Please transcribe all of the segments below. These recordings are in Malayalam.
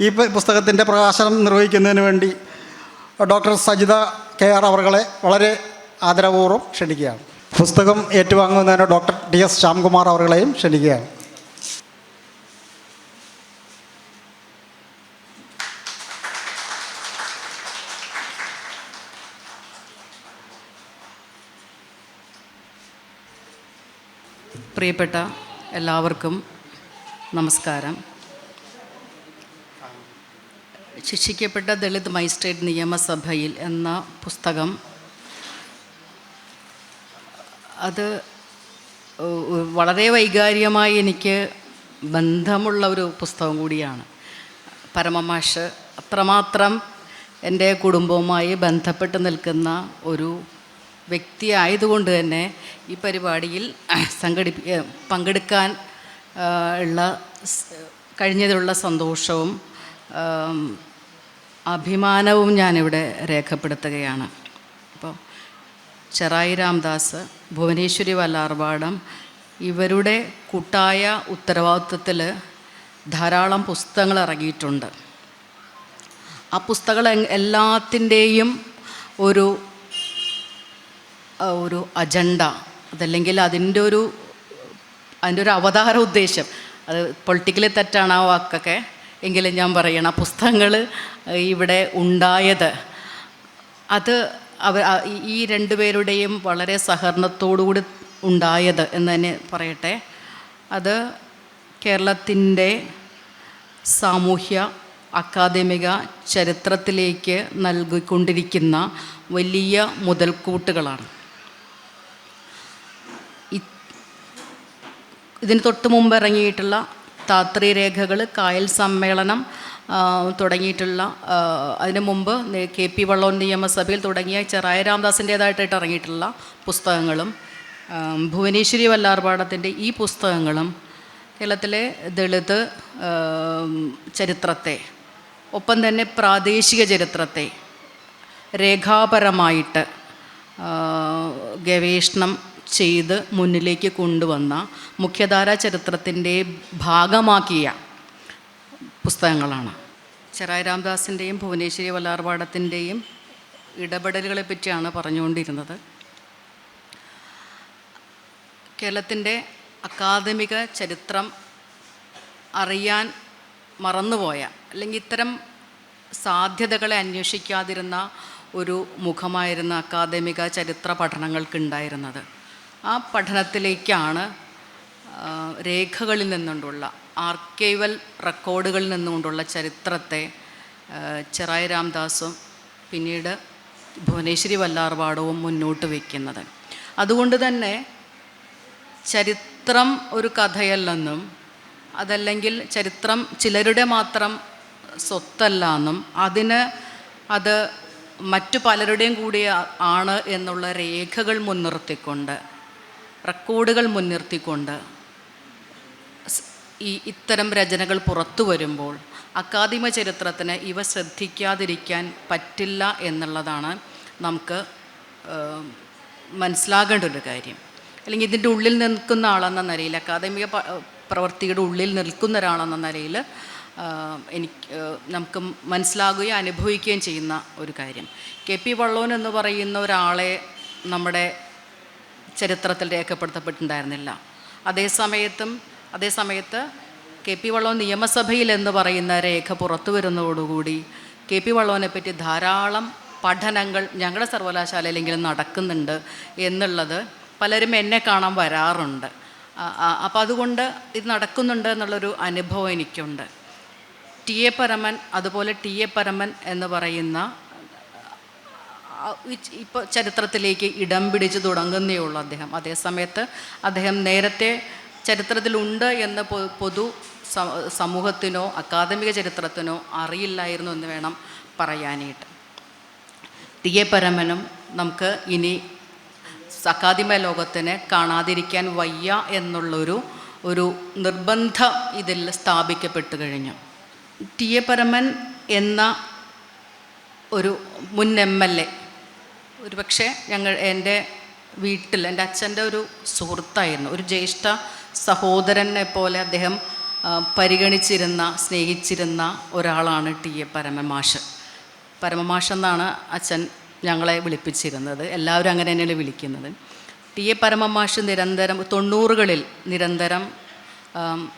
ഈ പുസ്തകത്തിന്റെ പ്രകാശനം നിർവഹിക്കുന്നതിന് വേണ്ടി ഡോക്ടർ സജിത കെ ആർ അവർകളെ വളരെ ആദരപൂർവം ക്ഷണിക്കുകയാണ്. പുസ്തകം ഏറ്റുവാങ്ങുന്നതിന് ഡോക്ടർ ടി എസ് ശ്യാംകുമാർ അവർകളെയും ക്ഷണിക്കുകയാണ്. പ്രിയപ്പെട്ട എല്ലാവർക്കും നമസ്കാരം. ശിക്ഷിക്കപ്പെട്ട ദളിത് മജിസ്ട്രേറ്റ് നിയമസഭയിൽ എന്ന പുസ്തകം. അത് വളരെ വൈകാരികമായി എനിക്ക് ബന്ധമുള്ള ഒരു പുസ്തകം കൂടിയാണ്. പരമമാഷ് അത്രമാത്രം എന്റെ കുടുംബവുമായി ബന്ധപ്പെട്ട് നിൽക്കുന്ന ഒരു വ്യക്തി ആയതുകൊണ്ട് തന്നെ ഈ പരിപാടിയിൽ സംഘടിപ്പി പങ്കെടുക്കാൻ ഉള്ള കഴിഞ്ഞതിലുള്ള സന്തോഷവും അഭിമാനവും ഞാനിവിടെ രേഖപ്പെടുത്തുകയാണ്. അപ്പോൾ ചെറായി രാംദാസ് ഭുവനേശ്വരി വല്ലാർപാടം ഇവരുടെ കൂട്ടായ ഉത്തരവാദിത്വത്തിൽ ധാരാളം പുസ്തകങ്ങൾ ഇറങ്ങിയിട്ടുണ്ട്. ആ പുസ്തകങ്ങൾ എല്ലാത്തിന്റെയും ഒരു ഒരു അജണ്ട അതല്ലെങ്കിൽ അതിന്റെ ഒരു അതിന്റെ ഒരു അവതാര ഉദ്ദേശം. അത് പൊളിറ്റിക്കലി തെറ്റാണ് ആ വാക്കൊക്കെ. എങ്കിലും ഞാൻ പറയണം പുസ്തകങ്ങൾ ഇവിടെ ഉണ്ടായത്. അത് അവ ഈ- രണ്ടുപേരുടെയും വളരെ സഹകരണത്തോടുകൂടി ഉണ്ടായത് എന്ന് തന്നെ പറയട്ടെ. അത് കേരളത്തിന്റെ സാമൂഹ്യ അക്കാദമിക ചരിത്രത്തിലേക്ക് നൽകിക്കൊണ്ടിരിക്കുന്ന വലിയ മുതൽക്കൂട്ടുകളാണ്. ഇതിന് തൊട്ട് മുമ്പ് ഇറങ്ങിയിട്ടുള്ള താത്രി രേഖകൾ കായൽ സമ്മേളനം തുടങ്ങിയിട്ടുള്ള അതിന് മുമ്പ് കെ പി വള്ളോൻ നിയമസഭയിൽ തുടങ്ങിയ ചെറായ രാമദാസിന്റേതായിട്ടായിട്ട് ഇറങ്ങിയിട്ടുള്ള പുസ്തകങ്ങളും ഭുവനേശ്വരി വല്ലാർപാടത്തിന്റെ ഈ പുസ്തകങ്ങളും കേരളത്തിലെ ദളിത് ചരിത്രത്തെ ഒപ്പം തന്നെ പ്രാദേശിക ചരിത്രത്തെ രേഖാപരമായിട്ട് ഗവേഷണം ചെയ്ത് മുന്നിലേക്ക് കൊണ്ടുവന്ന മുഖ്യധാര ചരിത്രത്തിന്റെ ഭാഗമാക്കിയ പുസ്തകങ്ങളാണ്. ചെറായ രാംദാസിന്റെയും ഭുവനേശ്വരി വല്ലാർപാടത്തിന്റെയും ഇടപെടലുകളെ പറ്റിയാണ് പറഞ്ഞുകൊണ്ടിരുന്നത്. കേരളത്തിന്റെ അക്കാദമിക ചരിത്രം അറിയാൻ മറന്നുപോയ അല്ലെങ്കിൽ ഇത്തരം സാധ്യതകളെ അന്വേഷിക്കാതിരുന്ന ഒരു മുഖമായിരുന്ന അക്കാദമിക ചരിത്ര പഠനങ്ങൾക്കുണ്ടായിരുന്നത്. ആ പഠനത്തിലേക്കാണ് രേഖകളിൽ നിന്നുകൊണ്ടുള്ള ആർക്കൈവൽ റെക്കോർഡുകളിൽ നിന്നുകൊണ്ടുള്ള ചരിത്രത്തെ ചെറായി രാംദാസും പിന്നീട് ഭുവനേശ്വരി വല്ലാർപാടവും മുന്നോട്ട് വയ്ക്കുന്നത് അതുകൊണ്ട് തന്നെ ചരിത്രം ഒരു കഥയല്ലെന്നും അതല്ലെങ്കിൽ ചരിത്രം ചിലരുടെ മാത്രം സ്വത്തല്ല എന്നും അതിന് അത് മറ്റു പലരുടെയും കൂടി ആണ് എന്നുള്ള രേഖകൾ മുൻനിർത്തിക്കൊണ്ട് റെക്കോർഡുകൾ മുൻനിർത്തിക്കൊണ്ട് ഈ ഇത്തരം രചനകൾ പുറത്തു വരുമ്പോൾ അക്കാദമിക ചരിത്രത്തിന് ഇവ ശ്രദ്ധിക്കാതിരിക്കാൻ പറ്റില്ല എന്നുള്ളതാണ് നമുക്ക് മനസ്സിലാകേണ്ട ഒരു കാര്യം. അല്ലെങ്കിൽ ഇതിന്റെ ഉള്ളിൽ നിൽക്കുന്ന ആളെന്ന നിലയിൽ അക്കാദമിക പ്രവൃത്തിയുടെ ഉള്ളിൽ നിൽക്കുന്ന ഒരാളെന്ന നിലയിൽ എനിക്ക് നമുക്ക് മനസ്സിലാകുകയും അനുഭവിക്കുകയും ചെയ്യുന്ന ഒരു കാര്യം. കെ പി വള്ളോൻ എന്ന് പറയുന്ന ഒരാളെ നമ്മുടെ ചരിത്രത്തിൽ രേഖപ്പെടുത്തപ്പെട്ടിട്ടുണ്ടായിരുന്നില്ല. അതേസമയത്തും അതേസമയത്ത് കെ പി വള്ളോൻ നിയമസഭയിൽ എന്ന് പറയുന്ന രേഖ പുറത്തു വരുന്നതോടുകൂടി കെ പി വള്ളോനെ പറ്റി ധാരാളം പഠനങ്ങൾ ഞങ്ങളുടെ സർവകലാശാലയിലെങ്കിലും നടക്കുന്നുണ്ട് എന്നുള്ളത് പലരും എന്നെ കാണാൻ വരാറുണ്ട്. അപ്പം അതുകൊണ്ട് ഇത് നടക്കുന്നുണ്ട് എന്നുള്ളൊരു അനുഭവം എനിക്കുണ്ട്. ടി എ പരമൻ അതുപോലെ ടി എ പരമൻ എന്ന് പറയുന്ന ഇപ്പോൾ ചരിത്രത്തിലേക്ക് ഇടം പിടിച്ച് തുടങ്ങുന്നേ ഉള്ളൂ അദ്ദേഹം. അതേസമയത്ത് അദ്ദേഹം നേരത്തെ ചരിത്രത്തിലുണ്ട് എന്ന പൊതു സമൂഹത്തിനോ അക്കാദമിക ചരിത്രത്തിനോ അറിയില്ലായിരുന്നു എന്ന് വേണം പറയാനായിട്ട്. ടി എ പരമനും നമുക്ക് ഇനി അക്കാദമിക ലോകത്തിന് കാണാതിരിക്കാൻ വയ്യ എന്നുള്ളൊരു ഒരു നിർബന്ധ ഇതിൽ സ്ഥാപിക്കപ്പെട്ടു കഴിഞ്ഞു. ടി എ പരമൻ എന്ന ഒരു മുൻ എം എൽ എ ഒരു പക്ഷേ ഞങ്ങൾ എന്റെ വീട്ടിൽ എന്റെ അച്ഛന്റെ ഒരു സുഹൃത്തായിരുന്നു. ഒരു ജ്യേഷ്ഠ സഹോദരനെ പോലെ അദ്ദേഹം പരിഗണിച്ചിരുന്ന സ്നേഹിച്ചിരുന്ന ഒരാളാണ് ടി. എ. പരമമാഷ്. പരമമാഷ് എന്നാണ് അച്ഛൻ ഞങ്ങളെ വിളിപ്പിച്ചിരുന്നത്. എല്ലാവരും അങ്ങനെ തന്നെയാണ് വിളിക്കുന്നത്. ടി. എ. പരമമാഷ് നിരന്തരം തൊണ്ണൂറുകളിൽ നിരന്തരം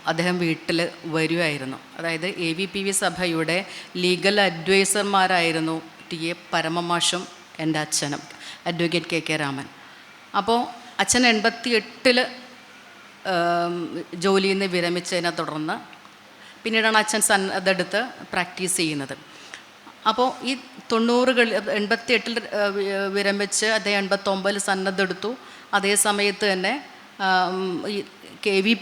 അദ്ദേഹം വീട്ടിൽ വരുമായിരുന്നു അതായത് എ വി പി വി സഭയുടെ ലീഗൽ അഡ്വൈസർമാരായിരുന്നു ടി. എ. പരമമാഷും എന്റെ അച്ഛനും അഡ്വക്കേറ്റ് കെ കെ രാമൻ. അപ്പോൾ അച്ഛൻ എൺപത്തി എട്ടിൽ ജോലിയിൽ നിന്ന് വിരമിച്ചതിനെ തുടർന്ന് പിന്നീടാണ് അച്ഛൻ സന്നദ്ധെടുത്ത് പ്രാക്ടീസ് ചെയ്യുന്നത്. അപ്പോൾ ഈ തൊണ്ണൂറുകളിൽ എൺപത്തി എട്ടിൽ വിരമിച്ച് അദ്ദേഹം എൺപത്തൊമ്പതിൽ സന്നദ്ധെടുത്തു. അതേ സമയത്ത് തന്നെ ഈ K V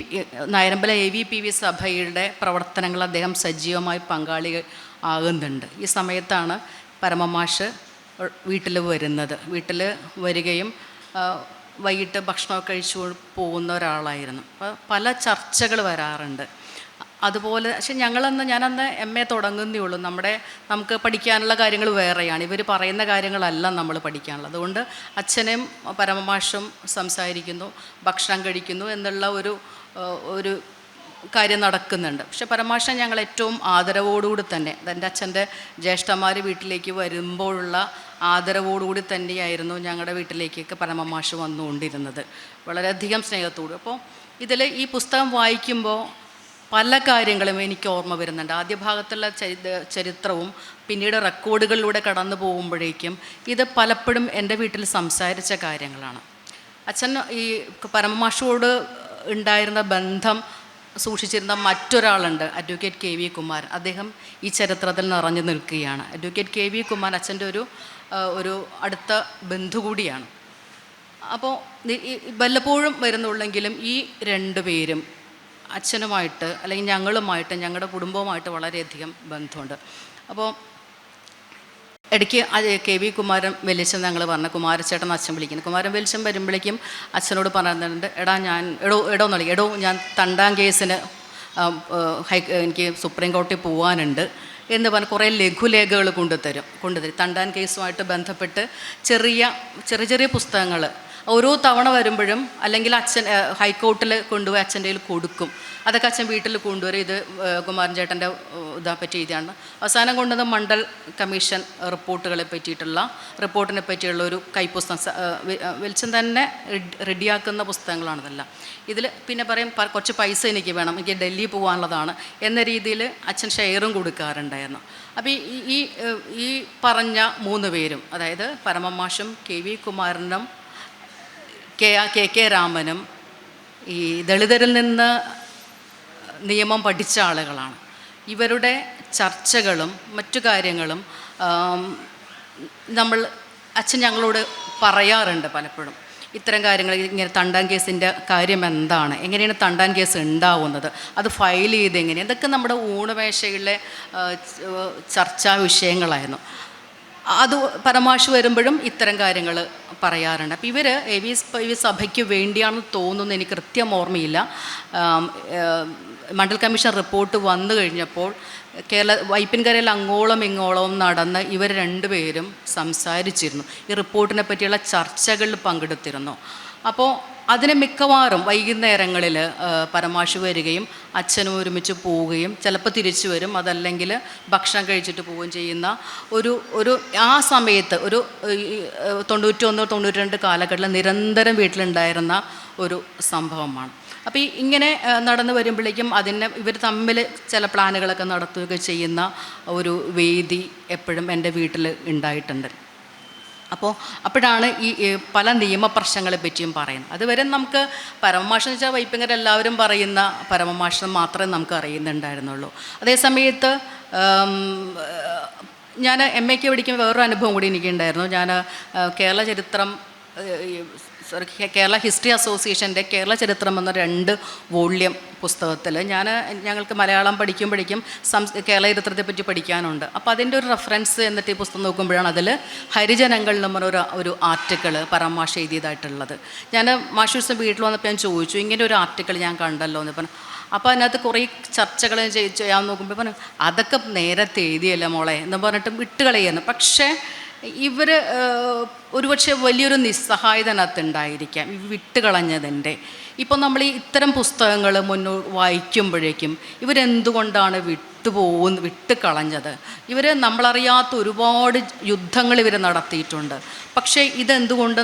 Nayarambalam A V P V സഭയുടെ പ്രവർത്തനങ്ങൾ അദ്ദേഹം സജീവമായി പങ്കാളി ആകുന്നുണ്ട്. ഈ സമയത്താണ് പരമമാഷ് വീട്ടിൽ വരുന്നത്. വീട്ടിൽ വരികയും വൈകിട്ട് ഭക്ഷണമൊക്കെ കഴിച്ചു പോകുന്ന ഒരാളായിരുന്നു. അപ്പോൾ പല ചർച്ചകൾ വരാറുണ്ട്. അതുപോലെ പക്ഷെ ഞങ്ങളന്ന് ഞാനന്ന് എം എ തുടങ്ങുന്നേ ഉള്ളൂ. നമ്മുടെ നമുക്ക് പഠിക്കാനുള്ള കാര്യങ്ങൾ വേറെയാണ്. ഇവർ പറയുന്ന കാര്യങ്ങളല്ല നമ്മൾ പഠിക്കാനുള്ളത്. അതുകൊണ്ട് അച്ഛനും പരമമാഷും സംസാരിക്കുന്നു ഭക്ഷണം കഴിക്കുന്നു എന്നുള്ള ഒരു ഒരു കാര്യം നടക്കുന്നുണ്ട്. പക്ഷെ പരമാശൻ ഞങ്ങൾ ഏറ്റവും ആദരവോടുകൂടി തന്നെ എന്റെ അച്ഛന്റെ ജ്യേഷ്ഠന്മാർ വീട്ടിലേക്ക് വരുമ്പോഴുള്ള ആദരവോടുകൂടി തന്നെയായിരുന്നു ഞങ്ങളുടെ വീട്ടിലേക്കൊക്കെ പരമമാഷ് വന്നുകൊണ്ടിരുന്നത്. വളരെയധികം സ്നേഹത്തോട്. അപ്പോൾ ഇതിൽ ഈ പുസ്തകം വായിക്കുമ്പോൾ പല കാര്യങ്ങളും എനിക്ക് ഓർമ്മ വരുന്നുണ്ട്. ആദ്യ ഭാഗത്തുള്ള ചരിത്രവും പിന്നീട് റെക്കോർഡുകളിലൂടെ കടന്നു പോകുമ്പോഴേക്കും ഇത് പലപ്പോഴും എന്റെ വീട്ടിൽ സംസാരിച്ച കാര്യങ്ങളാണ്. അച്ഛൻ ഈ പരമമാഷോട് ഉണ്ടായിരുന്ന ബന്ധം സൂക്ഷിച്ചിരുന്ന മറ്റൊരാളുണ്ട് അഡ്വക്കേറ്റ് കെ വി കുമാർ. അദ്ദേഹം ഈ ചരിത്രത്തിൽ നിറഞ്ഞു നിൽക്കുകയാണ്. അഡ്വക്കേറ്റ് കെ വി കുമാർ അച്ഛന്റെ ഒരു ഒരു അടുത്ത ബന്ധു കൂടിയാണ്. അപ്പോൾ വല്ലപ്പോഴും വരുന്നുള്ളെങ്കിലും ഈ രണ്ട് പേരും അച്ഛനുമായിട്ട് അല്ലെങ്കിൽ ഞങ്ങളുമായിട്ട് ഞങ്ങളുടെ കുടുംബവുമായിട്ട് വളരെയധികം ബന്ധമുണ്ട്. അപ്പോൾ ഇടയ്ക്ക് കെ വി കുമാരൻ വെലിച്ചൻ ഞങ്ങൾ പറഞ്ഞ. കുമാരച്ചേട്ടൻ അച്ഛൻ വിളിക്കുന്നു. കുമാരൻ വെലിച്ചൻ വരുമ്പോഴേക്കും അച്ഛനോട് പറയുന്നുണ്ട് എടാ ഞാൻ എടോ എടോ എന്നല്ല എടോ ഞാൻ തണ്ടാം കേസിന് ഹൈ എനിക്ക് സുപ്രീം കോടതി പോകാനുണ്ട് എന്ന് പറഞ്ഞ് കുറേ ലഘുലേഖകൾ കൊണ്ടുതരും കൊണ്ടുതരും. തണ്ടാൻ കേസുമായിട്ട് ബന്ധപ്പെട്ട് ചെറിയ ചെറിയ ചെറിയ പുസ്തകങ്ങൾ ഓരോ തവണ വരുമ്പോഴും അല്ലെങ്കിൽ അച്ഛൻ ഹൈക്കോർട്ടിൽ കൊണ്ടുപോയി അച്ഛന്റെ കയ്യിൽ കൊടുക്കും. അതൊക്കെ അച്ഛൻ വീട്ടിൽ കൊണ്ടുവരും. ഇത് കുമാരൻ ചേട്ടന്റെ ഇതാ പറ്റി എഴുതിയാണ്. അവസാനം കൊണ്ടത് മണ്ഡൽ കമ്മീഷൻ റിപ്പോർട്ടുകളെ പറ്റിയിട്ടുള്ള റിപ്പോർട്ടിനെ പറ്റിയുള്ള ഒരു കൈപ്പുസ്തകം വെളിച്ചം തന്നെ റെഡിയാക്കുന്ന പുസ്തകങ്ങളാണ് ഇതെല്ലാം. ഇതിൽ പിന്നെ പറയും കുറച്ച് പൈസ എനിക്ക് വേണം എനിക്ക് ഡൽഹി പോകാനുള്ളതാണ് എന്ന രീതിയിൽ അച്ഛൻ ഷെയറും കൊടുക്കാറുണ്ടായിരുന്നു. അപ്പോൾ ഈ ഈ പറഞ്ഞ മൂന്ന് പേരും അതായത് പരമമാഷും കെ വി കുമാരനും കെ ആ- കെ കെ രാമനും ഈ ദളിതരിൽ നിന്ന് നിയമം പഠിച്ച ആളുകളാണ്. ഇവരുടെ ചർച്ചകളും മറ്റു കാര്യങ്ങളും നമ്മൾ അച്ഛൻ ഞങ്ങളോട് പറയാറുണ്ട് പലപ്പോഴും. ഇത്തരം കാര്യങ്ങൾ ഇങ്ങനെ തണ്ടാൻ കേസിന്റെ കാര്യം എന്താണ്? എങ്ങനെയാണ് തണ്ടാൻ കേസ് ഉണ്ടാവുന്നത്? അത് ഫയൽ ചെയ്ത് എങ്ങനെ? ഇതൊക്കെ നമ്മുടെ ഊണുമേശയിലെ ചർച്ചാ വിഷയങ്ങളായിരുന്നു. അത് പരമാശ് വരുമ്പോഴും ഇത്തരം കാര്യങ്ങൾ പറയാറുണ്ട്. അപ്പോൾ ഇവർ എ വി സഭയ്ക്ക് വേണ്ടിയാണെന്ന് തോന്നുന്നു എനിക്ക് കൃത്യം ഓർമ്മയില്ല. മണ്ഡൽ കമ്മീഷൻ റിപ്പോർട്ട് വന്നു കഴിഞ്ഞപ്പോൾ കേരള വൈപ്പിൻകരയിൽ അങ്ങോളം ഇങ്ങോളവും നടന്ന് ഇവർ രണ്ടുപേരും സംസാരിച്ചിരുന്നു. ഈ റിപ്പോർട്ടിനെ പറ്റിയുള്ള ചർച്ചകളിൽ പങ്കെടുത്തിരുന്നു. അപ്പോൾ അതിന് മിക്കവാറും വൈകുന്നേരങ്ങളിൽ പരമാശു വരികയും അച്ഛനും ഒരുമിച്ച് പോവുകയും ചിലപ്പോൾ തിരിച്ചു വരും. അതല്ലെങ്കിൽ ഭക്ഷണം കഴിച്ചിട്ട് പോവുകയും ചെയ്യുന്ന ഒരു ഒരു ആ സമയത്ത് ഒരു തൊണ്ണൂറ്റൊന്ന് തൊണ്ണൂറ്റി രണ്ട് കാലഘട്ടത്തിൽ നിരന്തരം വീട്ടിലുണ്ടായിരുന്ന ഒരു സംഭവമാണ്. അപ്പോൾ ഈ ഇങ്ങനെ നടന്നു വരുമ്പോഴേക്കും അതിനെ ഇവർ തമ്മിൽ ചില പ്ലാനുകളൊക്കെ നടത്തുകയൊക്കെ ചെയ്യുന്ന ഒരു വേദി എപ്പോഴും എന്റെ വീട്ടിൽ ഉണ്ടായിട്ടുണ്ട്. അപ്പോൾ അപ്പോഴാണ് ഈ പല നിയമപ്രശ്നങ്ങളെ പറ്റിയും പറയുന്നത്. അതുവരെ നമുക്ക് പരമമാഷം എന്ന് വെച്ചാൽ വൈപ്പിങ്ങർ എല്ലാവരും പറയുന്ന പരമമാഷം മാത്രമേ നമുക്ക് അറിയുന്നുണ്ടായിരുന്നുള്ളൂ. അതേസമയത്ത് ഞാൻ എം എക്ക് പഠിക്കുമ്പോൾ വേറൊരു അനുഭവം കൂടി എനിക്കുണ്ടായിരുന്നു. ഞാൻ കേരള ചരിത്രം സോറി കേരള ഹിസ്റ്ററി അസോസിയേഷന്റെ കേരള ചരിത്രം എന്ന രണ്ട് വോള്യം പുസ്തകത്തിൽ ഞാൻ ഞങ്ങൾക്ക് മലയാളം പഠിക്കുമ്പോഴേക്കും സംസ് കേരള ചരിത്രത്തെപ്പറ്റി പഠിക്കാനുണ്ട്. അപ്പോൾ അതിന്റെ ഒരു റെഫറൻസ് എന്നിട്ട് ഈ പുസ്തകം നോക്കുമ്പോഴാണ് അതിൽ ഹരിജനങ്ങൾ എന്ന് പറഞ്ഞ ഒരു ആർട്ടിക്കിൾ പരമാഷ എഴുതിയതായിട്ടുള്ളത്. ഞാൻ മാഷ് ദിവസം വീട്ടിൽ വന്നപ്പോൾ ഞാൻ ചോദിച്ചു ഇങ്ങനെ ഒരു ആർട്ടിക്കിൾ ഞാൻ കണ്ടല്ലോ എന്ന് പറഞ്ഞു. അപ്പോൾ അതിനകത്ത് കുറേ ചർച്ചകൾ ചെയ്യാൻ നോക്കുമ്പോൾ പറഞ്ഞു അതൊക്കെ നേരത്തെ എഴുതിയല്ലേ മോളെ? എന്ന് പറഞ്ഞിട്ട് വിട്ടുകളയുന്നു പക്ഷേ ഇവർ ഒരുപക്ഷെ വലിയൊരു നിസ്സഹായതനകത്ത് ഉണ്ടായിരിക്കാം വിട്ടുകളഞ്ഞതിന്റെ. ഇപ്പോൾ നമ്മൾ ഈ ഇത്തരം പുസ്തകങ്ങൾ മുന്നോ വായിക്കുമ്പോഴേക്കും ഇവരെന്തുകൊണ്ടാണ് വിട്ടുപോകുന്ന വിട്ടുകളഞ്ഞത്? ഇവർ നമ്മളറിയാത്ത ഒരുപാട് യുദ്ധങ്ങൾ ഇവർ നടത്തിയിട്ടുണ്ട്. പക്ഷേ ഇതെന്തുകൊണ്ട്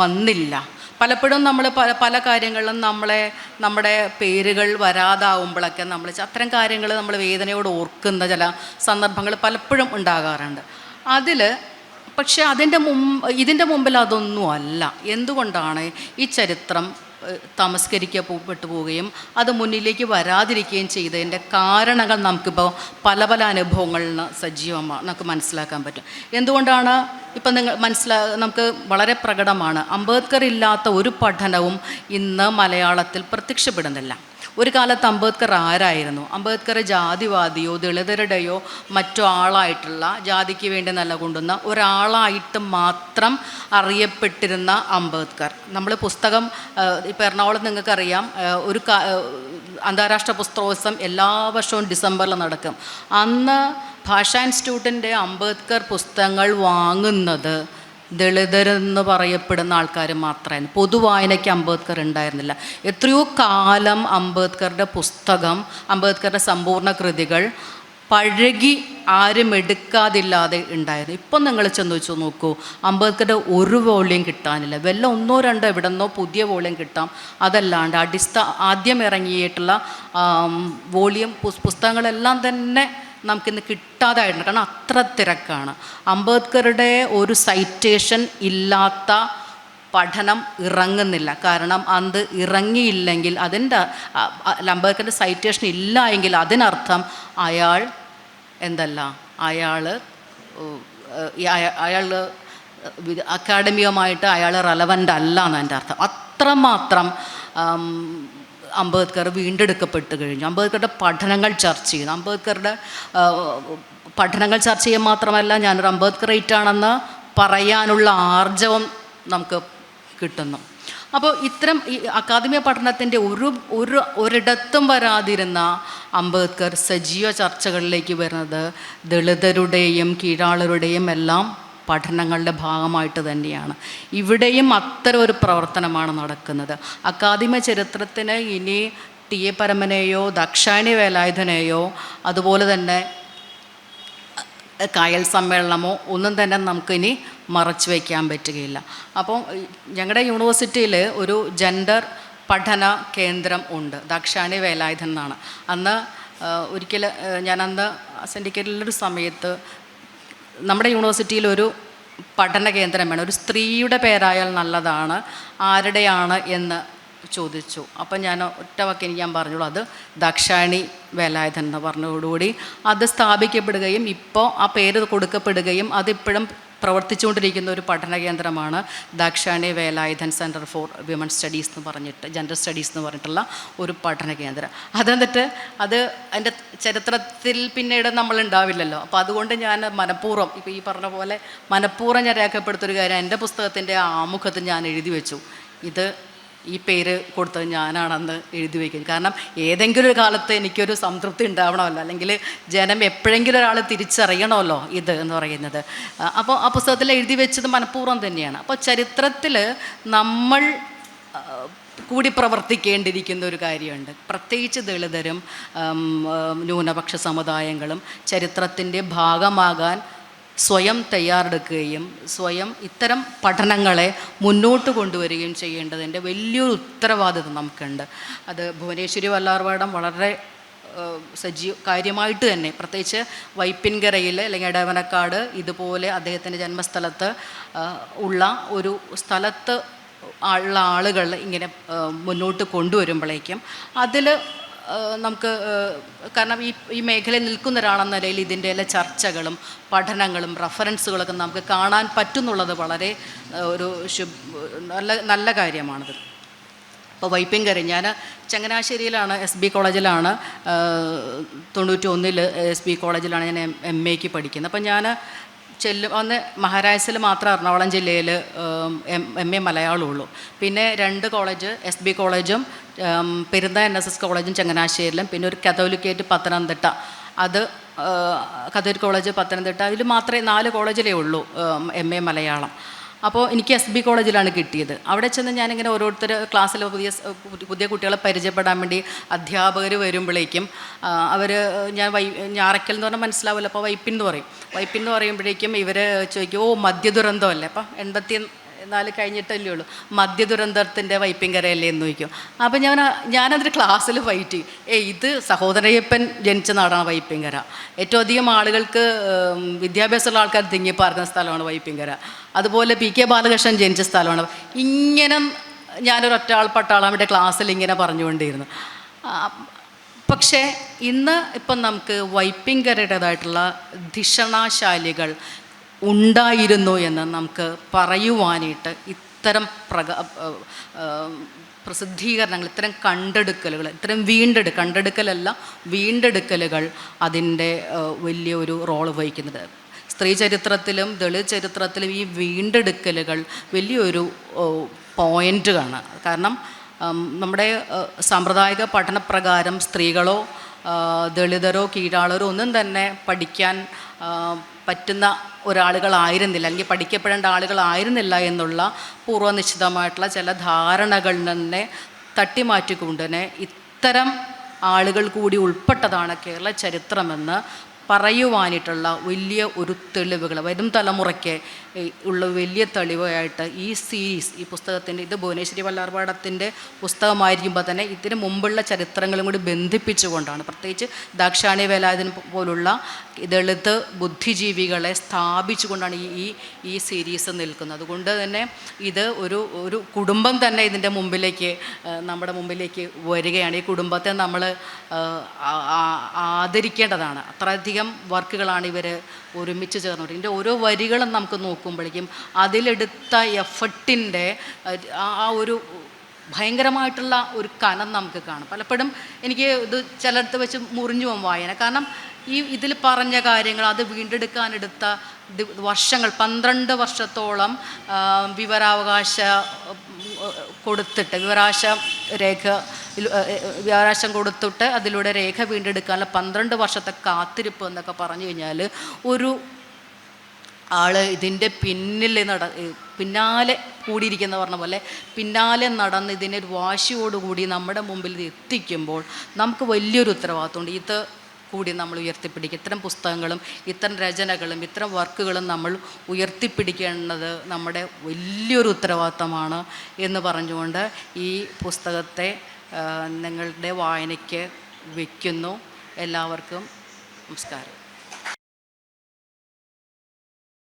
വന്നില്ല. പലപ്പോഴും നമ്മൾ പല പല കാര്യങ്ങളിലും നമ്മളെ നമ്മുടെ പേരുകൾ വരാതാവുമ്പോഴൊക്കെ നമ്മൾ അത്തരം കാര്യങ്ങൾ നമ്മൾ വേദനയോട് ഓർക്കുന്ന ചില സന്ദർഭങ്ങൾ പലപ്പോഴും ഉണ്ടാകാറുണ്ട്. അതിൽ പക്ഷേ അതിന്റെ മുമ്പ് ഇതിന്റെ മുമ്പിൽ അതൊന്നും അല്ല. എന്തുകൊണ്ടാണ് ഈ ചരിത്രം തമസ്കരിക്കപ്പെട്ടു പോവുകയും അത് മുന്നിലേക്ക് വരാതിരിക്കുകയും ചെയ്തതിന്റെ കാരണങ്ങൾ നമുക്കിപ്പോൾ പല പല അനുഭവങ്ങളിൽ സജീവമാണ് നമുക്ക് മനസ്സിലാക്കാൻ പറ്റും. എന്തുകൊണ്ടാണ് ഇപ്പം നിങ്ങൾ മനസ്സിലാ നമുക്ക് വളരെ പ്രകടമാണ് അംബേദ്കർ ഇല്ലാത്ത ഒരു പഠനവും ഇന്ന് മലയാളത്തിൽ പ്രത്യക്ഷപ്പെടുന്നില്ല. ഒരു കാലത്ത് അംബേദ്കർ ആരായിരുന്നു? അംബേദ്കർ ജാതിവാദിയോ ദളിതരുടെയോ മറ്റോ ആളായിട്ടുള്ള ജാതിക്ക് വേണ്ടി നിലകൊണ്ടുന്ന ഒരാളായിട്ട് മാത്രം അറിയപ്പെട്ടിരുന്ന അംബേദ്കർ. നമ്മൾ പുസ്തകം ഇപ്പോൾ എറണാകുളം നിങ്ങൾക്കറിയാം ഒരു അന്താരാഷ്ട്ര പുസ്തകോത്സവം എല്ലാ വർഷവും ഡിസംബറിൽ നടക്കും. അന്ന് ഭാഷാ ഇൻസ്റ്റിറ്റ്യൂട്ടിന്റെ അംബേദ്കർ പുസ്തകങ്ങൾ വാങ്ങുന്നത് ദളിതരെന്ന് പറയപ്പെടുന്ന ആൾക്കാർ മാത്രമായിരുന്നു പൊതുവായനയ്ക്ക് അംബേദ്കർ ഉണ്ടായിരുന്നില്ല. എത്രയോ കാലം അംബേദ്കറുടെ പുസ്തകം അംബേദ്കറുടെ സമ്പൂർണ കൃതികൾ പഴകി ആരും എടുക്കാതില്ലാതെ ഉണ്ടായിരുന്നു. ഇപ്പം നിങ്ങൾ ചെന്ന് വെച്ച് നോക്കൂ അംബേദ്കറുടെ ഒരു വോളിയം കിട്ടാനില്ല. വല്ല ഒന്നോ രണ്ടോ എവിടെന്നോ പുതിയ വോളിയം കിട്ടാം. അതല്ലാണ്ട് അടിസ്ഥ ആദ്യം ഇറങ്ങിയിട്ടുള്ള വോളിയം പുസ്- പുസ്തകങ്ങളെല്ലാം തന്നെ നമുക്കിന്ന് കിട്ടാതായിട്ടുണ്ട്. കാരണം അത്ര തിരക്കാണ്. അംബേദ്കറുടെ ഒരു സൈറ്റേഷൻ ഇല്ലാത്ത പഠനം ഇറങ്ങുന്നില്ല. കാരണം അത് ഇറങ്ങിയില്ലെങ്കിൽ അതിന്റെ അംബേദ്കറിന്റെ സൈറ്റേഷൻ ഇല്ല എങ്കിൽ അതിനർത്ഥം അയാൾ എന്തല്ല? അയാൾ അയാൾ അക്കാഡമികമായിട്ട് അയാൾ റെലവന്റ് അല്ല എന്നതിന്റെ അർത്ഥം. അത്രമാത്രം അംബേദ്കർ വീണ്ടെടുക്കപ്പെട്ട് കഴിഞ്ഞു. അംബേദ്കറുടെ പഠനങ്ങൾ ചർച്ച ചെയ്യുന്നു അംബേദ്കറുടെ പഠനങ്ങൾ ചർച്ച ചെയ്യാൻ മാത്രമല്ല ഞാനൊരു അംബേദ്കറേറ്റ് ആണെന്ന് പറയാനുള്ള ആർജവം നമുക്ക് കിട്ടുന്നു. അപ്പോൾ ഇത്തരം ഈ അക്കാദമിക പഠനത്തിന്റെ ഒരു ഒരു ഒരിടത്തും വരാതിരുന്ന അംബേദ്കർ സജീവ ചർച്ചകളിലേക്ക് വരുന്നത് ദളിതരുടെയും കീഴാളരുടെയും എല്ലാം പഠനങ്ങളുടെ ഭാഗമായിട്ട് തന്നെയാണ്. ഇവിടെയും അത്തരം ഒരു പ്രവർത്തനമാണ് നടക്കുന്നത്. അക്കാദമി ചരിത്രത്തിന് ഇനി ടി എ പരമനെയോ ദക്ഷായണി വേലായുധനെയോ അതുപോലെ തന്നെ കായൽ സമ്മേളനമോ ഒന്നും തന്നെ നമുക്കിനി മറച്ചു വയ്ക്കാൻ പറ്റുകയില്ല. അപ്പോൾ ഞങ്ങളുടെ യൂണിവേഴ്സിറ്റിയിൽ ഒരു ജെൻഡർ പഠന കേന്ദ്രം ഉണ്ട്. ദക്ഷാണി വേലായുധൻ എന്നാണ്. അന്ന് ഒരിക്കൽ ഞാനന്ന് സിൻഡിക്കേറ്റിലൊരു സമയത്ത് നമ്മുടെ യൂണിവേഴ്സിറ്റിയിൽ ഒരു പഠന കേന്ദ്രം വേണം. ഒരു സ്ത്രീയുടെ പേരായാൽ നല്ലതാണ്. ആരുടെയാണ് എന്ന് ചോദിച്ചു. അപ്പം ഞാൻ ഒറ്റ എനിക്ക് ഞാൻ പറഞ്ഞോളൂ. അത് ദക്ഷാണി വേലായുധൻ എന്ന് പറഞ്ഞതോടുകൂടി അത് സ്ഥാപിക്കപ്പെടുകയും ഇപ്പോൾ ആ പേര് കൊടുക്കപ്പെടുകയും അതിപ്പോഴും പ്രവർത്തിച്ചുകൊണ്ടിരിക്കുന്ന ഒരു പഠന കേന്ദ്രമാണ് Dakshayani Velayudhan centre for women studies എന്ന് പറഞ്ഞിട്ട് ജെൻഡർ സ്റ്റഡീസ് എന്ന് പറഞ്ഞിട്ടുള്ള ഒരു പഠന കേന്ദ്രം അതെന്നിട്ട് അത് അതിന്റെ ചരിത്രത്തിൽ പിന്നീട് നമ്മൾ ഉണ്ടാവില്ലല്ലോ. അപ്പോൾ അതുകൊണ്ട് ഞാൻ മനഃപൂർവം ഇപ്പോൾ ഈ പറഞ്ഞ പോലെ മനഃപൂർവം ഞാൻ രേഖപ്പെടുത്തൊരു കാര്യം എന്റെ പുസ്തകത്തിന്റെ ആമുഖത്ത് ഞാൻ എഴുതി വെച്ചു. ഇത് ഈ പേര് കൊടുത്തത് ഞാനാണെന്ന് എഴുതി വയ്ക്കും കാരണം ഏതെങ്കിലും ഒരു കാലത്ത് എനിക്കൊരു സംതൃപ്തി ഉണ്ടാവണമല്ലോ. അല്ലെങ്കിൽ ജനം എപ്പോഴെങ്കിലും ഒരാൾ തിരിച്ചറിയണമല്ലോ ഇത് എന്ന് പറയുന്നത്. അപ്പോൾ ആ പുസ്തകത്തിൽ എഴുതി വെച്ചത് മനഃപൂർവം തന്നെയാണ്. അപ്പോൾ ചരിത്രത്തിൽ നമ്മൾ കൂടി പ്രവർത്തിക്കേണ്ടിയിരിക്കുന്ന ഒരു കാര്യമുണ്ട്. പ്രത്യേകിച്ച് ദളിതരും ന്യൂനപക്ഷ സമുദായങ്ങളും ചരിത്രത്തിന്റെ ഭാഗമാകാൻ സ്വയം തയ്യാറെടുക്കുകയും സ്വയം ഇത്തരം പഠനങ്ങളെ മുന്നോട്ട് കൊണ്ടുവരികയും ചെയ്യേണ്ടതിന്റെ വലിയൊരു ഉത്തരവാദിത്വം നമുക്കുണ്ട്. അത് ഭുവനേശ്വരി വല്ലാർവാടം വളരെ സജീവ കാര്യമായിട്ട് തന്നെ. പ്രത്യേകിച്ച് വൈപ്പിൻകരയിൽ അല്ലെങ്കിൽ ഇടവനക്കാട് ഇതുപോലെ അദ്ദേഹത്തിന്റെ ജന്മസ്ഥലത്ത് ഉള്ള ഒരു സ്ഥലത്ത് ഉള്ള ആളുകൾ ഇങ്ങനെ മുന്നോട്ട് കൊണ്ടുവരുമ്പോഴേക്കും അതിൽ നമുക്ക് കാരണം ഈ ഈ മേഖലയിൽ നിൽക്കുന്ന ഒരാളെന്ന നിലയിൽ ഇതിന്റെ എല്ലാ ചർച്ചകളും പഠനങ്ങളും റഫറൻസുകളൊക്കെ നമുക്ക് കാണാൻ പറ്റുന്നുള്ളത് വളരെ ഒരു നല്ല നല്ല കാര്യമാണത്. അപ്പോൾ വൈപ്പിൻകര ഞാൻ ചങ്ങനാശ്ശേരിയിലാണ് എസ് ബി കോളേജിലാണ് തൊണ്ണൂറ്റി ഒന്നിൽ എസ് ബി കോളേജിലാണ് ഞാൻ എം എക്ക് പഠിക്കുന്നത്. അപ്പോൾ ഞാൻ ചെല്ലും അന്ന് മഹാരാജസിൽ മാത്രം എറണാകുളം ജില്ലയിൽ എം എം എ മലയാളമുള്ളൂ. പിന്നെ രണ്ട് കോളേജ് എസ് ബി കോളേജും പെരുന്ത എൻ എസ് എസ് കോളേജും ചങ്ങനാശ്ശേരിയിലും പിന്നെ ഒരു കത്തോലിക്കേറ്റ് പത്തനംതിട്ട. അത് കഥോലിക് കോളേജ് പത്തനംതിട്ട. അതിൽ മാത്രമേ നാല് കോളേജിലേ ഉള്ളൂ എം എ മലയാളം. അപ്പോൾ എനിക്ക് എസ് ബി കോളേജിലാണ് കിട്ടിയത്. അവിടെ ചെന്ന് ഞാനിങ്ങനെ ഓരോരുത്തർ ക്ലാസ്സിൽ പുതിയ പുതിയ കുട്ടികളെ പരിചയപ്പെടാൻ വേണ്ടി അധ്യാപകർ വരുമ്പോഴേക്കും അവർ ഞാൻ വൈ ഞാറയ്ക്കൽ എന്ന് പറഞ്ഞാൽ മനസ്സിലാവില്ല അപ്പോൾ വൈപ്പിൻ എന്ന് പറയും. വൈപ്പിൻ എന്ന് പറയുമ്പോഴേക്കും ഇവർ ചോദിക്കും ഓ മദ്യദുരന്തമല്ലേ അപ്പം എൺപത്തി നാല് കഴിഞ്ഞിട്ടല്ലേ ഉള്ളൂ. മദ്യ ദുരന്തത്തിന്റെ വൈപ്പിങ്കരയല്ലേ എന്ന് ചോദിക്കും. അപ്പോൾ ഞാൻ ഞാനതൊരു ക്ലാസ്സിൽ ഫൈറ്റ് ചെയ്യും ഏ ഇത് സഹോദരയ്യപ്പൻ ജനിച്ച നാടാണ് വൈപ്പിങ്കര ഏറ്റവും അധികം ആളുകൾക്ക് വിദ്യാഭ്യാസമുള്ള ആൾക്കാർ തിങ്ങിപ്പാർക്കുന്ന സ്ഥലമാണ് വൈപ്പിങ്കര അതുപോലെ പി കെ ബാലകൃഷ്ണൻ ജനിച്ച സ്ഥലമാണ്. ഇങ്ങനെ ഞാനൊരു ആളാണ് പട്ടാളാമിന്റെ ക്ലാസ്സിൽ ഇങ്ങനെ പറഞ്ഞുകൊണ്ടിരുന്നു പക്ഷേ ഇന്ന് ഇപ്പം നമുക്ക് വൈപ്പിങ്കരയുടേതായിട്ടുള്ള ധിഷണാശാലികൾ ഉണ്ടായിരുന്നു എന്ന് നമുക്ക് പറയുവാനായിട്ട് ഇത്തരം പ്രക പ്രസിദ്ധീകരണങ്ങൾ ഇത്തരം കണ്ടെടുക്കലുകൾ ഇത്തരം വീണ്ടെടു കണ്ടെടുക്കലല്ല വീണ്ടെടുക്കലുകൾ അതിന്റെ വലിയ വലിയൊരു റോൾ വഹിക്കുന്നുണ്ട് സ്ത്രീ ചരിത്രത്തിലും ദളിത് ചരിത്രത്തിലും ഈ വീണ്ടെടുക്കലുകൾ വലിയൊരു പോയിന്റാണ് കാരണം നമ്മുടെ സാമ്പ്രദായിക പഠനപ്രകാരം സ്ത്രീകളോ ദളിതരോ കീഴാളരോ ഒന്നും തന്നെ പഠിക്കാൻ പറ്റുന്ന ഒരാളുകളായിരുന്നില്ല അല്ലെങ്കിൽ പഠിക്കപ്പെടേണ്ട ആളുകളായിരുന്നില്ല എന്നുള്ള പൂർവനിശ്ചിതമായിട്ടുള്ള ചില ധാരണകളിൽ തന്നെ തട്ടിമാറ്റിക്കൊണ്ട് തന്നെ ഇത്തരം ആളുകൾ കൂടി ഉൾപ്പെട്ടതാണ് കേരള ചരിത്രമെന്ന് പറയുവാനായിട്ടുള്ള വലിയ ഒരു തെളിവുകൾ വരും തലമുറയ്ക്ക് ഉള്ള വലിയ തെളിവായിട്ട് ഈ സീരീസ് ഈ പുസ്തകത്തിന്റെ ഇത് ഭുവനേശ്വരി വല്ലാർപാടത്തിന്റെ പുസ്തകമായിരിക്കുമ്പോൾ തന്നെ ഇതിന് മുമ്പുള്ള ചരിത്രങ്ങളും കൂടി ബന്ധിപ്പിച്ചുകൊണ്ടാണ്. പ്രത്യേകിച്ച് ദാക്ഷാണി വേലായുധൻ പോലുള്ള ദളിത് ബുദ്ധിജീവികളെ സ്ഥാപിച്ചുകൊണ്ടാണ് ഈ ഈ സീരീസ് നിൽക്കുന്നത്. അതുകൊണ്ട് തന്നെ ഇത് ഒരു ഒരു കുടുംബം തന്നെ ഇതിന്റെ മുമ്പിലേക്ക് നമ്മുടെ മുമ്പിലേക്ക് വരികയാണ്. ഈ കുടുംബത്തെ നമ്മൾ ആദരിക്കേണ്ടതാണ്. അത്രയധികം വർക്കുകളാണ് ഇവർ ഒരുമിച്ച് ചേർന്നത് ഇതിന്റെ ഓരോ വരികളും നമുക്ക് നോക്കുമ്പോഴേക്കും അതിലെടുത്ത എഫർട്ടിന്റെ ആ ഒരു ഭയങ്കരമായിട്ടുള്ള ഒരു കനം നമുക്ക് കാണും. പലപ്പോഴും എനിക്ക് ഇത് ചിലയിടത്ത് വെച്ച് മുറിഞ്ഞു പോകും വായന. കാരണം ഈ ഇതിൽ പറഞ്ഞ കാര്യങ്ങൾ അത് വീണ്ടെടുക്കാനെടുത്ത വർഷങ്ങൾ പന്ത്രണ്ട് വർഷത്തോളം വിവരാവകാശ കൊടുത്തിട്ട് വിവരാശ രേഖ വിവരാശം കൊടുത്തിട്ട് അതിലൂടെ രേഖ വീണ്ടെടുക്കാനുള്ള പന്ത്രണ്ട് വർഷത്തെ കാത്തിരിപ്പ് എന്നൊക്കെ പറഞ്ഞു കഴിഞ്ഞാൽ ഒരു ആൾ ഇതിന്റെ പിന്നിൽ നട പിന്നാലെ കൂടിയിരിക്കുന്ന പറഞ്ഞ പോലെ പിന്നാലെ നടന്ന് ഇതിനെ ഒരു വാശിയോടുകൂടി നമ്മുടെ മുമ്പിൽ ഇത് എത്തിക്കുമ്പോൾ നമുക്ക് വലിയൊരു ഉത്തരവാദിത്തമുണ്ട് ഇത് കൂടി നമ്മൾ ഉയർത്തിപ്പിടിക്കുക ഇത്തരം പുസ്തകങ്ങളും ഇത്തരം രചനകളും ഇത്തരം വർക്കുകളും നമ്മൾ ഉയർത്തിപ്പിടിക്കേണ്ടത് നമ്മുടെ വലിയൊരു ഉത്തരവാദിത്തമാണ് എന്ന് പറഞ്ഞുകൊണ്ട് ഈ പുസ്തകത്തെ നിങ്ങളുടെ വായനയ്ക്ക് വയ്ക്കുന്നു എല്ലാവർക്കും നമസ്കാരം.